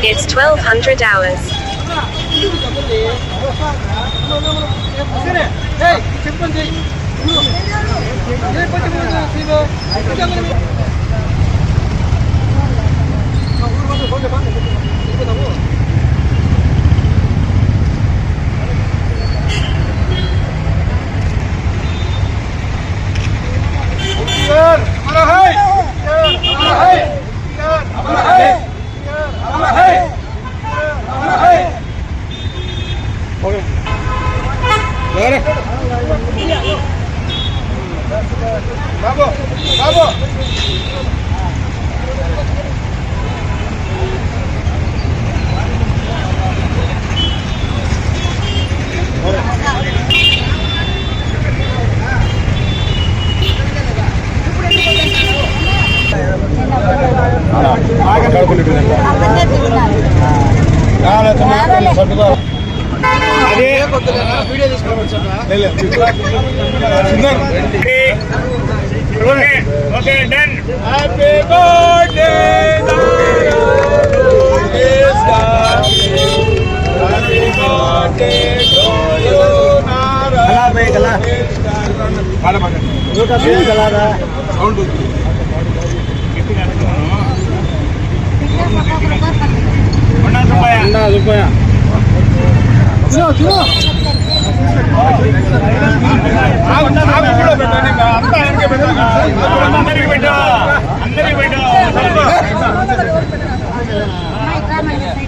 It's 1200 hours. Hey, okay, done. Happy birthday, happy birthday sound రూపాయ అందరికి పెట్టా. అందరికి పెట్టా.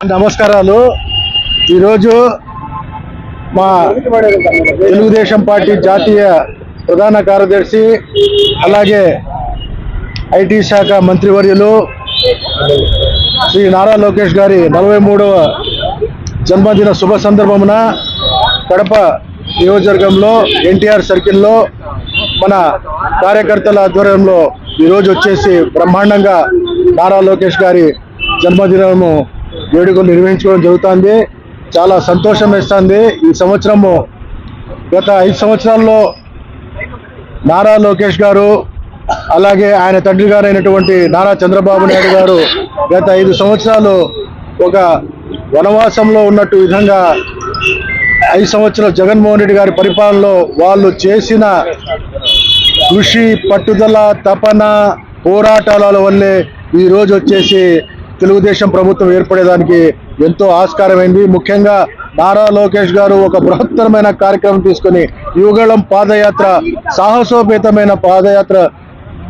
నమస్కారాలు. ఈరోజు మా తెలుగుదేశం పార్టీ జాతీయ ప్రధాన కార్యదర్శి అలాగే ఐటీ శాఖ మంత్రివర్యులు శ్రీ నారా లోకేష్ గారి నలభై మూడవ జన్మదిన శుభ సందర్భమున కడప నియోజకవర్గంలో ఎన్టీఆర్ సర్కిల్లో మన కార్యకర్తల ఆధ్వర్యంలో ఈరోజు వచ్చేసి బ్రహ్మాండంగా నారా లోకేష్ గారి జన్మదినము వేడుకలు నిర్వహించుకోవడం జరుగుతుంది. చాలా సంతోషం వేస్తుంది. ఈ సంవత్సరము గత ఐదు సంవత్సరాల్లో నారా లోకేష్ గారు అలాగే ఆయన తండ్రి గారైనటువంటి నారా చంద్రబాబు నాయుడు గారు గత ఐదు సంవత్సరాలు ఒక వనవాసంలో ఉన్నట్టు విధంగా ఐదు సంవత్సరాలు జగన్మోహన్ రెడ్డి గారి పరిపాలనలో వాళ్ళు చేసిన కృషి పట్టుదల తపన పోరాటాల వల్లే ఈ రోజు వచ్చేసి తెలుగుదేశం ప్రభుత్వం ఏర్పడేదానికి ఎంతో ఆస్కారమైంది. ముఖ్యంగా నారా లోకేష్ గారు ఒక బృహత్తరమైన కార్యక్రమం తీసుకుని యుగళం పాదయాత్ర సాహసోపేతమైన పాదయాత్ర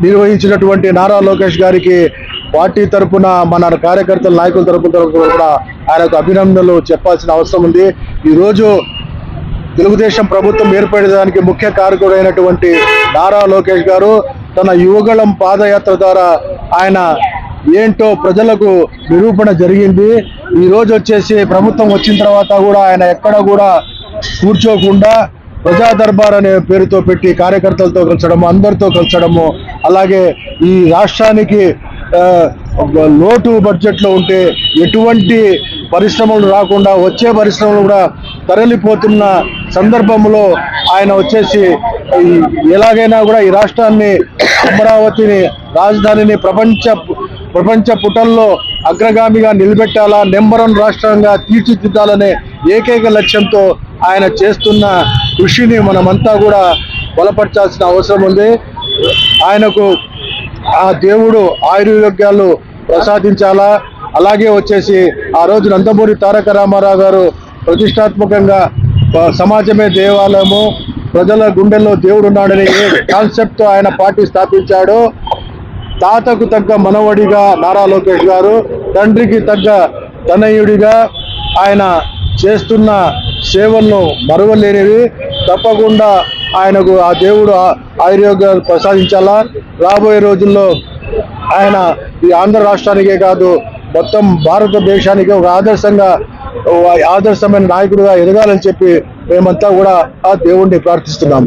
నిర్వహించినటువంటి నారా లోకేష్ గారికి పార్టీ తరపున మన కార్యకర్తల నాయకుల తరపున కూడా ఆయనకు అభినందనలు చెప్పాల్సిన అవసరం ఉంది. ఈరోజు తెలుగుదేశం ప్రభుత్వం ఏర్పడేదానికి ముఖ్య కారకుడైనటువంటి నారా లోకేష్ గారు తన యువగళం పాదయాత్ర ద్వారా ఆయన ఏంటో ప్రజలకు నిరూపణ జరిగింది. ఈరోజు వచ్చేసి ప్రభుత్వం వచ్చిన తర్వాత కూడా ఆయన ఎక్కడ కూడా కూర్చోకుండా ప్రజా దర్బార్ అనే పేరుతో పెట్టి కార్యకర్తలతో కలిసడము అందరితో కలిసడము అలాగే ఈ రాష్ట్రానికి లోటు బడ్జెట్లో ఉంటే ఎటువంటి పరిశ్రమలు రాకుండా వచ్చే పరిశ్రమలు కూడా తరలిపోతున్న సందర్భంలో ఆయన వచ్చేసి ఈ ఎలాగైనా కూడా ఈ రాష్ట్రాన్ని అమరావతిని రాజధానిని ప్రపంచ ప్రపంచ పుటల్లో అగ్రగామిగా నిలబెట్టాలా నెంబర్ వన్ రాష్ట్రంగా తీర్చిదిద్దాలనే ఏకైక లక్ష్యంతో ఆయన చేస్తున్న కృషిని మనమంతా కూడా బలపరచాల్సిన అవసరం ఉంది. ఆయనకు ఆ దేవుడు ఆయుర్యోగ్యాలు ప్రసాదించాలా? అలాగే వచ్చేసి ఆ రోజు నందమూరి తారక రామారావు గారు ప్రతిష్టాత్మకంగా సమాజమే దేవాలయము ప్రజల గుండెల్లో దేవుడు ఉన్నాడని ఏ కాన్సెప్ట్తో ఆయన పార్టీ స్థాపించాడో. తాతకు తగ్గ మనవడిగా నారా లోకేష్ గారు తండ్రికి తగ్గ తనయుడిగా ఆయన చేస్తున్న సేవలను మరువలేనివి. తప్పకుండా ఆయనకు ఆ దేవుడు ఆయుర్యోగ్యాలు ప్రసాదించాలా. రాబోయే రోజుల్లో ఆయన ఈ ఆంధ్ర రాష్ట్రానికే కాదు మొత్తం భారతదేశానికి ఒక ఆదర్శంగా ఆదర్శమైన నాయకుడిగా ఎదగాలని చెప్పి మేమంతా కూడా ఆ దేవుణ్ణి ప్రార్థిస్తున్నాం.